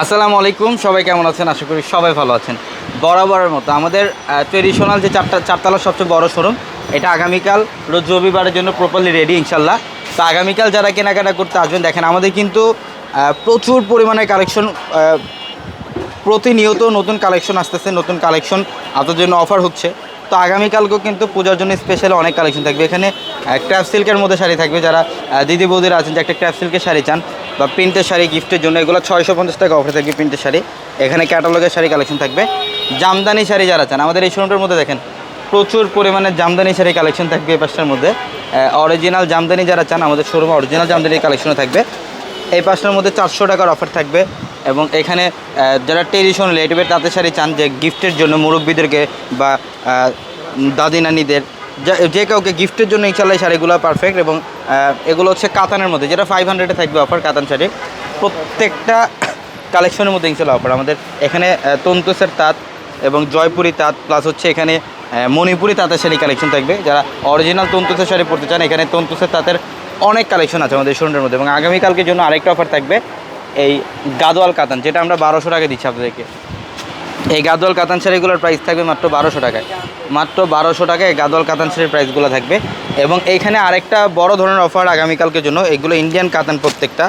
আসসালামু আলাইকুম, সবাই কেমন আছেন? আশা করি সবাই ভালো আছেন। বরাবরের মতো আমাদের ট্রেডিশনাল যে চারটা চারতলার সবচেয়ে বড় শোরুম এটা আগামীকাল, রোজ রবিবারের জন্য প্রপারলি রেডি ইনশাল্লাহ তো আগামীকাল যারা কেনাকাটা করতে আসবেন, দেখেন আমাদের কিন্তু প্রচুর পরিমাণে কালেকশন প্রতিনিয়ত নতুন কালেকশন আসতেছে, নতুন কালেকশন আপনাদের জন্য অফার হচ্ছে। তো আগামীকালকেও কিন্তু পূজার জন্য স্পেশাল অনেক কালেকশন থাকবে। এখানে ক্র্যাপ সিল্কের মধ্যে শাড়ি থাকবে যারা দিদি বৌদিরা আছেন, যে একটা ক্র্যাপ সিল্কের শাড়ি চান বা প্রিন্টের শাড়ি, গিফটের জন্য এগুলো ছয়শো পঞ্চাশ টাকা অফার থাকবে প্রিন্টের শাড়ি। এখানে ক্যাটালগের শাড়ি কালেকশন থাকবে। জামদানি শাড়ি যারা চান, আমাদের এই শোরুমটার মধ্যে দেখেন, প্রচুর পরিমাণে জামদানি শাড়ি কালেকশন থাকবে এই পাশটার মধ্যে। অরিজিনাল জামদানি যারা চান, আমাদের শোরুমে অরিজিনাল জামদানি কালেকশনও থাকবে। এই পাঁচটার মধ্যে চারশো টাকার অফার থাকবে এবং এখানে যারা ট্রেডিশনাল লেটিভের তাঁতের শাড়ি চান, যে গিফটের জন্য মুরব্বীদেরকে বা দাদি নানিদের যা- কাউকে গিফটের জন্য ইনশাল্লাহ শাড়িগুলো পারফেক্ট এবং এগুলো হচ্ছে কাতানের মধ্যে, যেটা ফাইভ হান্ড্রেডে থাকবে অফার কাতান শাড়ি প্রত্যেকটা কালেকশনের মধ্যে ইনশাল্লাহ অফার আমাদের এখানে তন্তুসের তাঁত এবং জয়পুরি তাঁত প্লাস হচ্ছে এখানে মণিপুরি তাঁতের শাড়ি কালেকশন থাকবে। যারা অরিজিনাল তন্তুসের শাড়ি পড়তে চান, এখানে তন্তুসের তাঁতের অনেক কালেকশন আছে আমাদের শোরুমের মধ্যে। এবং আগামীকালকের জন্য আরেকটা অফার থাকবে, এই গাদোয়াল কাতান, যেটা আমরা বারোশো টাকা দিচ্ছি আপনাদেরকে। এই গাদল কাতান শাড়িগুলোর প্রাইস থাকবে মাত্র বারোশো টাকায়। মাত্র বারোশো টাকায় গাদল কাতান শাড়ির প্রাইসগুলো থাকবে। এবং এইখানে আরেকটা বড় ধরনের অফার আগামীকালকের জন্য, এগুলো ইন্ডিয়ান কাতান প্রত্যেকটা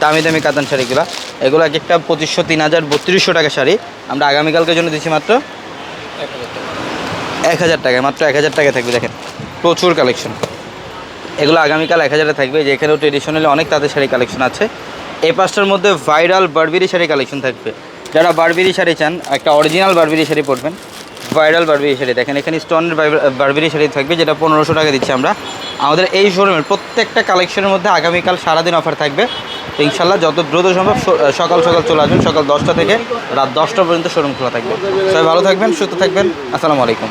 দামি দামি কাতান শাড়িগুলো। এগুলো এক একটা পঁচিশশো, তিন হাজার, বত্রিশশো টাকা শাড়ি। আমরা আগামীকালকের জন্য দিচ্ছি মাত্র এক হাজার টাকায় মাত্র এক হাজার টাকায় থাকবে, দেখেন। প্রচুর কালেকশন এগুলো আগামীকাল এক হাজারে থাকবে। যে এখানেও ট্রেডিশনালি অনেক তাদের শাড়ি কালেকশন আছে। এই পাঁচটার মধ্যে ভাইরাল বারবেরি শাড়ি কালেকশন থাকবে। যারা বারবেরি শাড়ি চান, একটা অরিজিনাল বারবেরি শাড়ি পরবেন ভাইরাল বারবেরি শাড়ি। দেখেন, এখানে স্টোনের বারবেরি শাড়ি থাকবে, যেটা পনেরোশো টাকা দিচ্ছি আমরা। আমাদের এই শোরুমের প্রত্যেকটা কালেকশনের মধ্যে আগামীকাল সারাদিন অফার থাকবে। ইনশাল্লাহ যত দ্রুত সম্ভব সকাল সকাল চলে আসবেন, সকাল দশটা থেকে রাত দশটা পর্যন্ত শোরুম খোলা থাকবে। সবাই ভালো থাকবেন, সুস্থ থাকবেন। আসসালামু আলাইকুম।